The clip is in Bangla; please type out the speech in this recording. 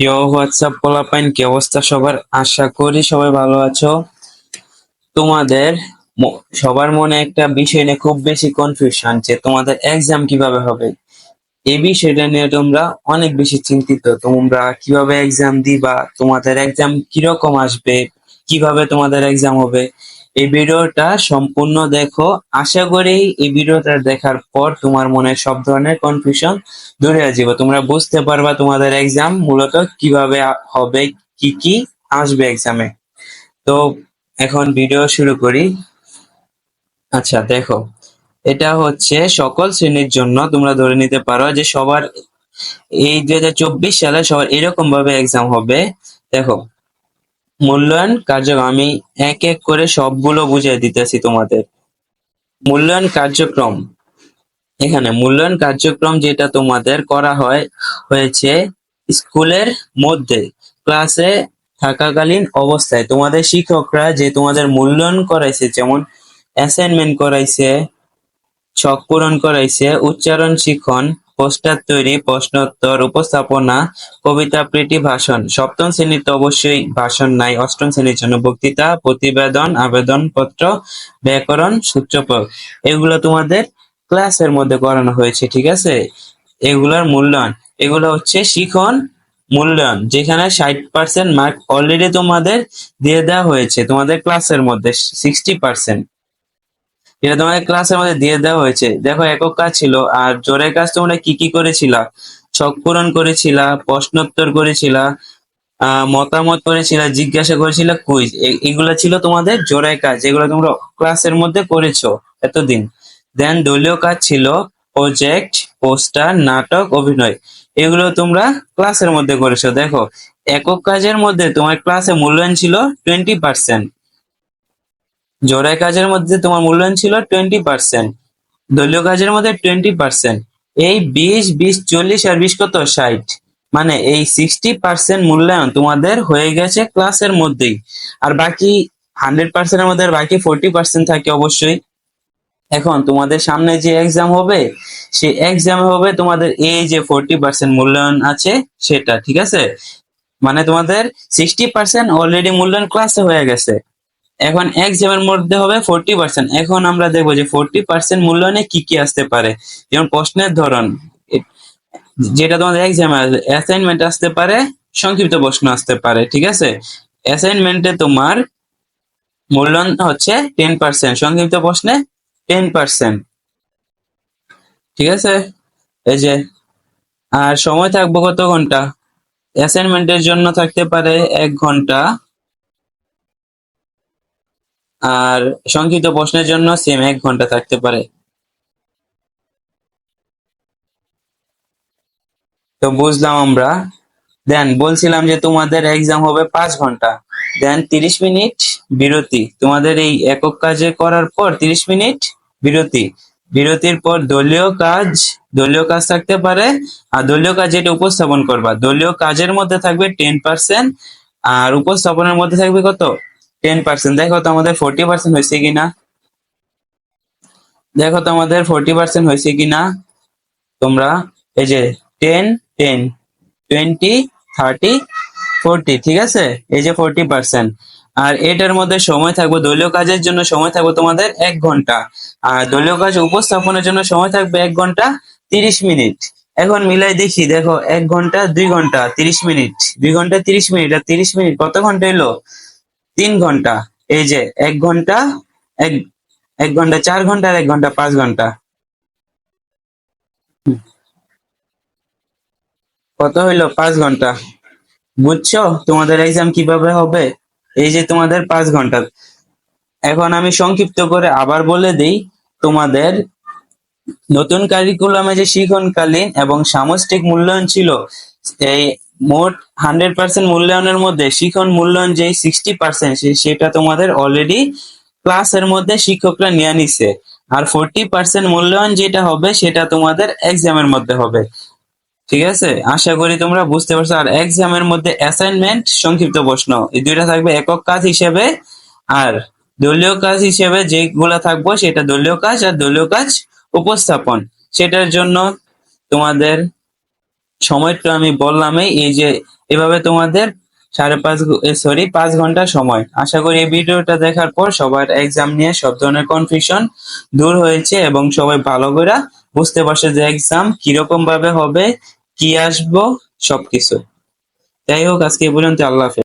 ইয়ো হোয়াটসঅ্যাপ পোলাপাইন? কি অবস্থা সবার? আশা করি সবাই ভালো আছো। তোমাদের সবার মনে একটা বিষয় নিয়ে খুব বেশি কনফিউশন যে তোমাদের এক্সাম কীভাবে হবে? এই বিষয়টা নিয়ে তোমরা অনেক বেশি চিন্তিত। তোমরা কীভাবে এক্সাম দিবা? তোমাদের এক্সাম কীরকম আসবে? কীভাবে তোমাদের এক্সাম হবে? এই ভিডিওটা সম্পূর্ণ দেখো। আশা করি এই ভিডিওটা দেখার পর তোমার মনে সব ধরনের কনফিউশন দূরে যাবে। তোমরা বুঝতে পারবা তোমাদের এক্সাম মূলত কীভাবে হবে, কি কি আসবে এক্সামে তো এখন ভিডিও শুরু করি। আচ্ছা দেখো। এটা হচ্ছে সকল শ্রেণির জন্য তোমরা ধরে নিতে পারো যে সবার এই দুই হাজার চব্বিশ সালে সবার এরকম ভাবে এক্সাম হবে। দেখো মূল্যায়ন কার্যক্রম, আমি এক এক করে সবগুলো বুঝিয়ে দিতেছি তোমাদের। মূল্যায়ন কার্যক্রম। এখানে মূল্যায়ন কার্যক্রম যেটা তোমাদের করা হয়, হয়েছে স্কুলের মধ্যে, ক্লাসে থাকাকালীন অবস্থায়। তোমাদের শিক্ষকরা যে তোমাদের মূল্যায়ন করাইছে, যেমন অ্যাসাইনমেন্ট করাইছে, ছক পূরণ করাইছে, উচ্চারণ শিখন পোস্টার তৈরি, প্রশ্নোত্তর, উপস্থাপনা, কবিতা আবৃত্তি ভাষণ। সপ্তম শ্রেণীতে অবশ্যই ভাষণ নাই, অষ্টম শ্রেণির জন্য বক্তৃতা, প্রতিবেদন, আবেদনপত্র, ব্যাকরণ সূত্রপ্রয়োগ এগুলো তোমাদের ক্লাসের মধ্যে করানো হয়েছে, ঠিক আছে? এগুলার মূল্যায়ন। এগুলো হচ্ছে শিখন মূল্যায়ন, যেখানে ষাট পার্সেন্ট মার্ক অলরেডি তোমাদের দিয়ে দেওয়া হয়েছে, তোমাদের ক্লাসের মধ্যে সিক্সটি পার্সেন্ট এটা তোমাদের ক্লাসের মধ্যে দিয়ে দেওয়া হয়েছে। দেখো, একক কাজ ছিল, আর জোরের কাজ তোমরা কি কি করেছিলা? ছক পূরণ করেছিলা, প্রশ্নোত্তর করেছিলা মতামত করেছিলা, জিজ্ঞাসা করেছিলা কুইজ এগুলো ছিল তোমাদের জোরের কাজ, যেগুলো তোমরা ক্লাসের মধ্যে করেছ এতদিন। দেন দলীয় কাজ ছিল প্রজেক্ট পোস্টার নাটক, অভিনয়। এগুলো তোমরা ক্লাসের মধ্যে করেছ। দেখো, একক কাজের মধ্যে তোমার ক্লাসে মূল্যায়ন ছিল টোয়েন্টি পার্সেন্ট জোড়ায় কাজের মধ্যে তোমার মূল্যায়ন ছিল টোয়েন্টি পার্সেন্ট দলীয় কাজের মধ্যে টোয়েন্টি পার্সেন্ট এই বিশ বিশ, চল্লিশ আর বিশ কত? ষাট। মানে এই সিক্সটি পার্সেন্ট মূল্যায়ন তোমাদের হয়ে গেছে ক্লাসের মধ্যেই। আর বাকি হান্ড্রেড পার্সেন্টের মধ্যে বাকি ফোরটি পার্সেন্ট থাকে অবশ্যই। এখন তোমাদের সামনে যে এক্সাম হবে সে এক্সামে হবে তোমাদের এই যে ফোরটি পার্সেন্ট মূল্যায়ন আছে, সেটা, ঠিক আছে? মানে তোমাদের সিক্সটি পার্সেন্ট অলরেডি মূল্যায়ন ক্লাসে হয়ে গেছে। এখন এক্সামের মধ্যে হবে ফোরটি পার্সেন্ট এখন আমরা দেখব যে ফোরটি পার্সেন্ট মূল্যায়নে কি কি আসতে পারে। যেমন প্রশ্নের ধরন যেটা তোমাদের এক্সামে আসবে অ্যাসাইনমেন্ট আসতে পারে, সংক্ষিপ্ত প্রশ্ন আসতে পারে, ঠিক আছে? অ্যাসাইনমেন্টে তোমার মূল্যায়ন হচ্ছে টেন পার্সেন্ট সংক্ষিপ্ত প্রশ্নে টেন পার্সেন্ট ঠিক আছে? এই যে, আর সময় থাকব কত ঘণ্টা? অ্যাসাইনমেন্টের জন্য থাকতে পারে এক ঘণ্টা। আর সংক্ষিপ্ত প্রশ্নের জন্য সেম এক ঘণ্টা থাকতে পারে। তো বুঝলাম আমরা। দেন বলছিলাম যে তোমাদের এক্সাম হবে পাঁচ ঘণ্টা। দেন তিরিশ মিনিট বিরতি। তোমাদের এই একক কাজে করার পর তিরিশ মিনিট বিরতি। বিরতির পর দলীয় কাজ দলীয় কাজ থাকতে পারে আর দলীয় কাজ যেটা উপস্থাপন করবা। দলীয় কাজের মধ্যে থাকবে টেন পার্সেন্ট আর উপস্থাপনের মধ্যে থাকবে কত? টেন পার্সেন্ট দেখো তো আমাদের ফোর্টি পার্সেন্ট হয়েছে কিনা? দেখো তো আমাদের ফোর্টি পার্সেন্ট হয়েছে কিনা? তোমরা এই যে ten ten twenty thirty forty ঠিক আছে? এই যে ফোরটি পার্সেন্ট আর এটার মধ্যে সময় থাকবে, দলীয় কাজের জন্য সময় থাকবে তোমাদের এক ঘণ্টা। আর দলীয় কাজ উপস্থাপনের জন্য সময় থাকবে এক ঘণ্টা তিরিশ মিনিট। এখন মিলাই দেখি, দেখো, এক ঘণ্টা, দুই ঘণ্টা, তিরিশ মিনিট। দুই ঘণ্টা, তিরিশ মিনিট, আর তিরিশ মিনিট কত ঘণ্টা এলো? তিন ঘণ্টা। এই যে এক ঘণ্টা, এক এক ঘণ্টা চার ঘণ্টা আর এক ঘণ্টা পাঁচ ঘণ্টা। কত হইল? পাঁচ ঘণ্টা। বুঝছ? তোমাদের এক্সাম কীভাবে হবে? এই যে তোমাদের পাঁচ ঘণ্টা। এখন আমি সংক্ষিপ্ত করে আবার বলে দিই, তোমাদের নতুন কারিকুলামে যে শিক্ষণকালীন এবং সামষ্টিক মূল্যায়ন ছিল, এই মোট হান্ড্রেড পার্সেন্ট মূল্যায়নের মধ্যে, শিখন মূল্যায়ন যে সিক্সটি পার্সেন্ট সেটা তোমাদের অলরেডি ক্লাসের মধ্যে শিক্ষকরা নিয়ে নিছে। আর ফোরটি পার্সেন্ট মূল্যায়ন যেটা হবে, সেটা তোমাদের এক্সামের মধ্যে হবে। ঠিক আছে? আশা করি তোমরা বুঝতে পারছ। আর এক্সামের মধ্যে অ্যাসাইনমেন্ট সংক্ষিপ্ত প্রশ্ন। এই দুইটা থাকবে একক কাজ হিসেবে। আর দলীয় কাজ হিসেবে যেগুলা থাকব, সেটা দলীয় কাজ আর দলীয় কাজ উপস্থাপন। সেটার জন্য তোমাদের সময়টা আমি বললামই, এই যে এভাবে তোমাদের সাড়ে পাঁচ সরি পাঁচ ঘণ্টা সময়। আশা করি এই ভিডিওটা দেখার পর সবার এক্সাম নিয়ে সব ধরনের কনফিউশন দূর হয়েছে এবং সবাই ভালো করে বুঝতে পারছে যে এক্সাম কীরকম ভাবে হবে, কি আসব, সবকিছু। যাই হোক, আজকে পর্যন্ত আল্লাহ